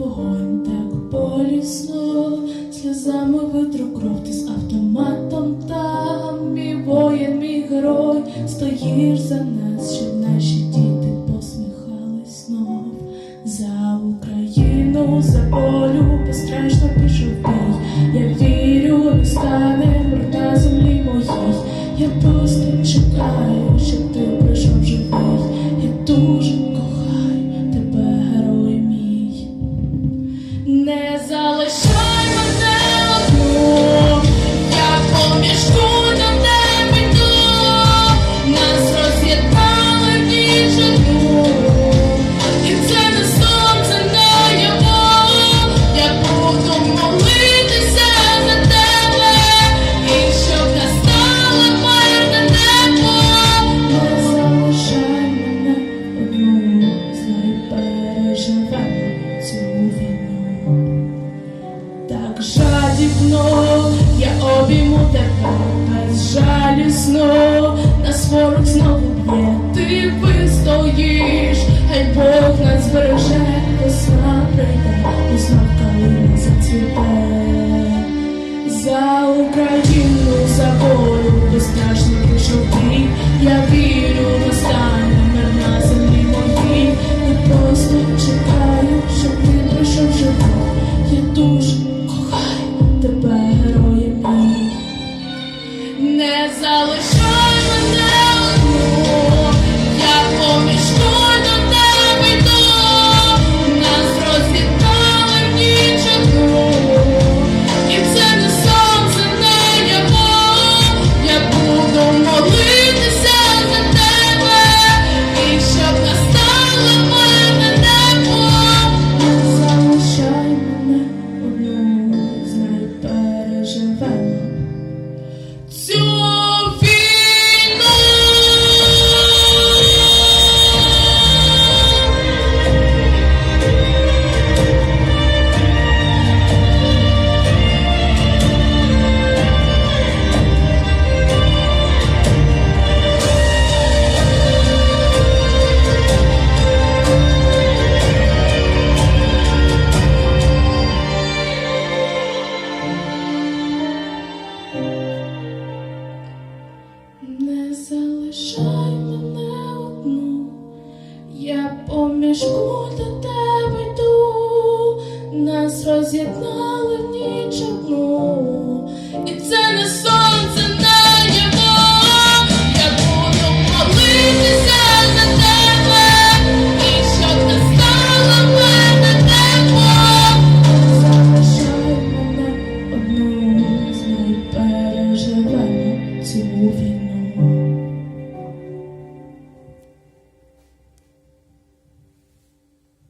вогонь так болісно, сльозами витру кров ти з автоматом там, мій воїн, мій герой, стоїш за нас, щоб наші діти посміхались знов за Україну, за болю безстрашно пішов бій. Я вірю, не стане прота землі моїй. Я просто чекаю, щоб ти. Так жадібно. Я обійму тебе безжалісно, на сворок знову б'є, ти вистоїш, хай Бог нас збереже. Лишку тебе йду, нас роз'єднали в ніч одну.